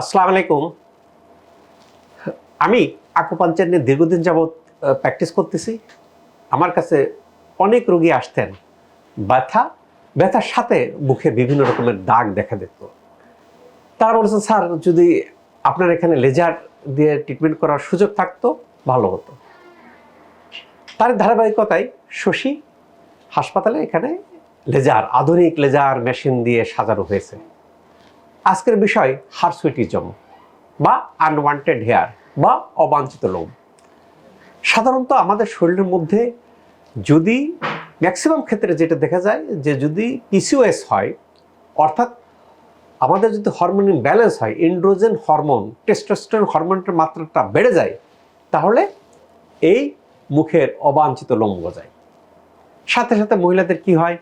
আসসালামু আলাইকুম। আমি আকুপাঞ্চার নিয়ে দীর্ঘদিন যাবৎ প্র্যাকটিস করতেছি। আমার কাছে অনেক রোগী আসতেন। ব্যথা, ব্যথার সাথে মুখে বিভিন্ন রকমের দাগ দেখা দিত। তারা বলেছেন, স্যার, যদি আপনার এখানে লেজার দিয়ে ট্রিটমেন্ট করার সুযোগ থাকতো, ভালো হতো। তার ধারাবাহিকতায় শশী হাসপাতালে এখানে লেজার, আধুনিক লেজার মেশিন দিয়ে সাজানো হয়েছে। আজকের বিষয় হারসুইটিজম বা আনওয়ান্টেড হেয়ার বা অবাঞ্ছিত লোম। সাধারণত আমাদের শরীরের মধ্যে যদি ম্যাক্সিমাম ক্ষেত্রে যেটা দেখা যায় যে যদি পিসিওএস হয়, অর্থাৎ আমাদের যদি হরমোন ব্যালেন্স হয় ইন্ড্রোজেন হরমোন টেস্টোস্টেরন হরমোনটার মাত্রাটা বেড়ে যায়, তাহলে এই মুখের অবাঞ্ছিত লোম গজায়। সাথে সাথে মহিলাদের কি হয়?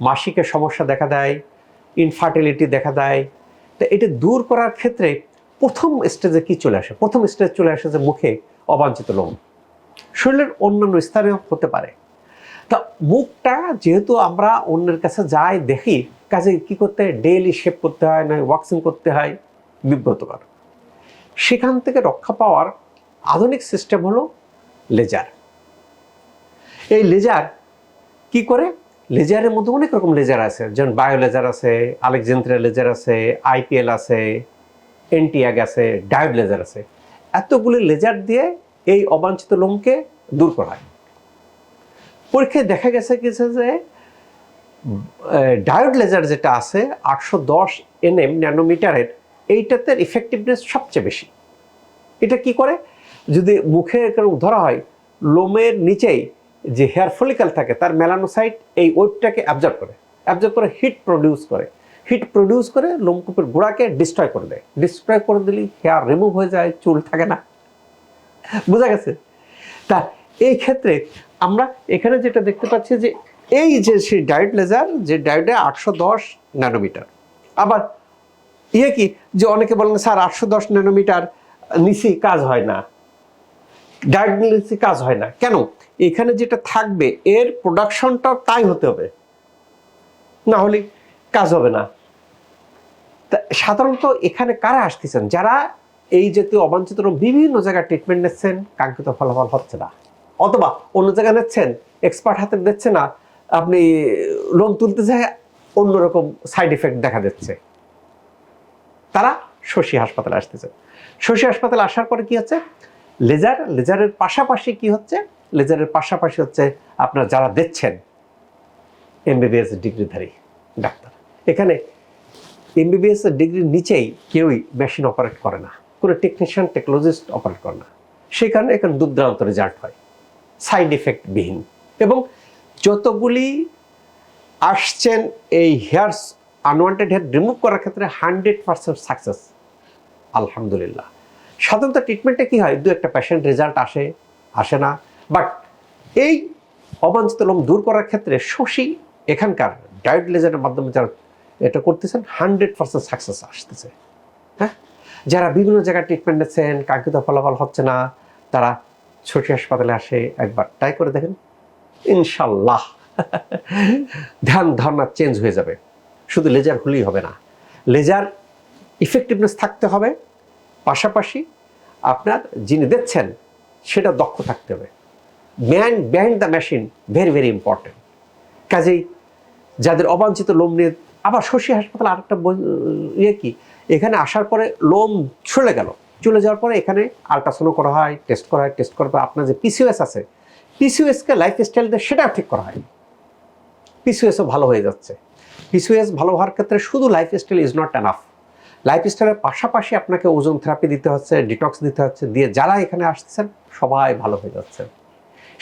মাসিকের সমস্যা দেখা দেয় ইনফার্টিলিটি দেখা দেয় তো এটা দূর করার ক্ষেত্রে প্রথম স্টেজে কি চলে আসে? প্রথম স্টেজ চলে আসে যে মুখে অবাঞ্ছিত লোম। শরীরের অন্যান্য স্থানেও হতে পারে। তা মুখটা যেহেতু আমরা অন্যের কাছে যাই দেখি, কাজে কি করতে হয়? ডেইলি শেপ করতে হয়, না ওয়াক্সিং করতে হয়, বিব্রতকর। সেখান থেকে রক্ষা পাওয়ার আধুনিক সিস্টেম হলো লেজার এই লেজার কি করে? লেজারের মধ্যে অনেক রকম লেজার আছে, যেমন বায়ো লেজার আছে, আলেকজেন্দ্রিয়া লেজার আছে আইপিএল আছে এনটিয়াগ আছে, ডায়োড লেজার আছে। এতগুলি লেজার দিয়ে এই অবাঞ্ছিত লোমকে দূর করা হয়। পরীক্ষায় দেখা গেছে কিছু যে ডায়োড লেজার যেটা আছে, আটশো দশ এনএম ন্যানোমিটারের, এইটাতে ইফেক্টিভনেস সবচেয়ে বেশি। এটা কি করে? যদি মুখে ধরা হয়, লোমের নিচেই যে হেয়ার ফলিকাল থাকে, তার মেলানোসাইট এই ওয়েবটাকে অ্যাবজর্ব করে অ্যাবজর্ব করে হিট প্রডিউস করে। হিট প্রডিউস করে লোমকূপের গোড়াকে ডিস্ট্রয় করে দেয়। ডিস্ট্রয় করে দিলে হেয়ার রিমুভ হয়ে যায়, চুল থাকে না। বোঝা গেছে? তা এই ক্ষেত্রে আমরা এখানে যেটা দেখতে পাচ্ছি যে এই যে সেই ডায়োড লেজার যে ডায়োডে আটশো দশ ন্যানোমিটার আবার ইয়ে কি যে অনেকে বলেন, স্যার, আটশো দশ ন্যানোমিটার নিচে কাজ হয় না। ডায়োড নিচে কাজ হয় না। কেন? এখানে যেটা থাকবে, এর প্রোডাকশনটা তাই হতে হবে। না হলে কাজ হবে না। সাধারণত এখানে কারা আসতেছেন? যারা এই জাতীয় অবাঞ্ছিত রোগ বিভিন্ন জায়গায় ট্রিটমেন্ট নিচ্ছেন, কাঙ্ক্ষিত ফলাফল হচ্ছে না। অথবা অন্য জায়গায় নিচ্ছেন এক্সপার্ট হাতে দিচ্ছে না, আপনি লোন তুলতে যায় অন্যরকম সাইড এফেক্ট দেখা দিচ্ছে। তারা শশী হাসপাতালে আসতেছে। শশী হাসপাতালে আসার পরে কি হচ্ছে? লেজার, লেজারের পাশাপাশি কি হচ্ছে? লেজারের পাশাপাশি হচ্ছে আপনার যারা দেখছেন এমবিবিএস ডিগ্রিধারী, ডাক্তার। এখানে এমবিবিএস ডিগ্রির নিচেই কেউই মেশিন অপারেট করে না, কোনো টেকনিশিয়ান টেকনোলজিস্ট অপারেট করে না। সেই কারণে এখানে দুর্দান্ত রেজাল্ট হয় সাইড এফেক্ট বিহীন। এবং যতগুলি আসছেন এই হেয়ারস আনওয়ান্টেড হেয়ার রিমুভ করার ক্ষেত্রে হান্ড্রেড পার্সেন্ট সাকসেস আলহামদুলিল্লাহ। সাধারণত ট্রিটমেন্টে কি হয়? দু একটা পেশেন্ট রেজাল্ট আসে আসে না। বাট এই অবাঞ্ছিত লোম দূর করার ক্ষেত্রে শশী এখানকার ডায়েট লেজারের মাধ্যমে যারা এটা করতেছেন হান্ড্রেড পার্সেন্ট সাকসেস আসতেছে। হ্যাঁ? যারা বিভিন্ন জায়গায় ট্রিটমেন্ট নিচ্ছেন, কাঙ্ক্ষিত ফলাফল হচ্ছে না, তারা ছোটি হাসপাতালে আসে, একবার ট্রাই করে দেখেন। ইনশাল্লাহ। ধ্যান, ধারণা চেঞ্জ হয়ে যাবে। শুধু লেজার হলেই হবে না। লেজার ইফেক্টিভনেস থাকতে হবে। পাশাপাশি আপনার যিনি দেখছেন সেটা দক্ষ থাকতে হবে। Man behind the machine very very important কাজেই যাদের অবাঞ্ছিত লোম নিয়ে, আবার শশী হাসপাতাল আরেকটা ইয়ে কি? এখানে আসার পরে লোম চলে গেল। চলে যাওয়ার পরে এখানে আলট্রাসাউন্ড করা হয় টেস্ট করা হয় টেস্ট করার পর আপনার যে পিসিওএস আছে পিসিওএসকে লাইফ স্টাইল দিয়ে সেটাও ঠিক করা হয়। পিসিওএসও ভালো হয়ে যাচ্ছে। পিসিওএস ভালো হওয়ার ক্ষেত্রে শুধু lifestyle is not enough লাইফ স্টাইলের পাশাপাশি আপনাকে ওজন থেরাপি দিতে হচ্ছে ডিটক্স দিতে হচ্ছে, দিয়ে যারা এখানে আসতেছেন সবাই ভালো হয়ে যাচ্ছে।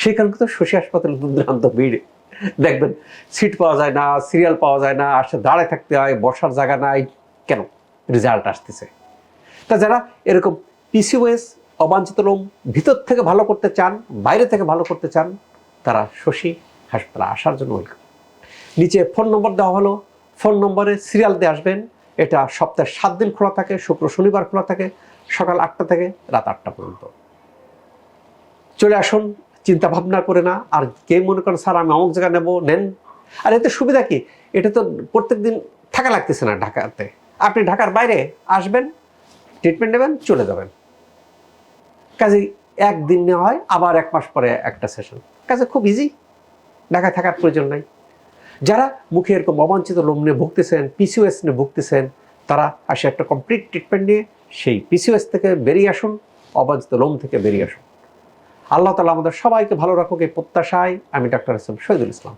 সেই কারণে তো শশী হাসপাতালে দুর্দান্ত ভিড়। দেখবেন সিট পাওয়া যায় না সিরিয়াল পাওয়া যায় না, আসে দাঁড়ায় থাকতে হয়, বসার জায়গা নাই, কেন? রেজাল্ট আসতেছে। তা যারা এরকম পিসিওএস অবাঞ্ছিত লোম ভিতর থেকে ভালো করতে চান, বাইরে থেকে ভালো করতে চান, তারা শশী হাসপাতালে আসার জন্য ওয়েলকাম নিচে ফোন নম্বর দেওয়া হলো ফোন নম্বরে সিরিয়াল দিয়ে আসবেন এটা সপ্তাহে সাত দিন খোলা থাকে, শুক্র শনিবার খোলা থাকে, সকাল আটটা থেকে রাত আটটা পর্যন্ত। চলে আসুন, চিন্তা ভাবনা করে না, আর কে মনে করেন, স্যার, আমি অমুক জায়গা নেব, নেন। আর এতে সুবিধা কি? এটা তো প্রত্যেক দিন থাকা লাগতেছে না ঢাকাতে। আপনি ঢাকার বাইরে আসবেন ট্রিটমেন্ট নেবেন, চলে যাবেন। কাজে একদিন নেওয়া হয়, আবার এক মাস পরে একটা সেশন কাজে খুব ইজি ঢাকায় থাকার প্রয়োজন নাই। যারা মুখে এরকম অবাঞ্ছিত লোম নিয়ে ভুগতেছেন পিসিওএস নিয়ে ভুগতেছেন, তারা আসে একটা কমপ্লিট ট্রিটমেন্ট নিয়ে সেই পিসিওএস থেকে বেরিয়ে আসুন, অবাঞ্ছিত লোম থেকে বেরিয়ে আসুন। আল্লাহ তালা আমাদের সবাইকে ভালো রাখুক এই প্রত্যাশায়। আমি ডাক্তার হাসান শহীদুল ইসলাম।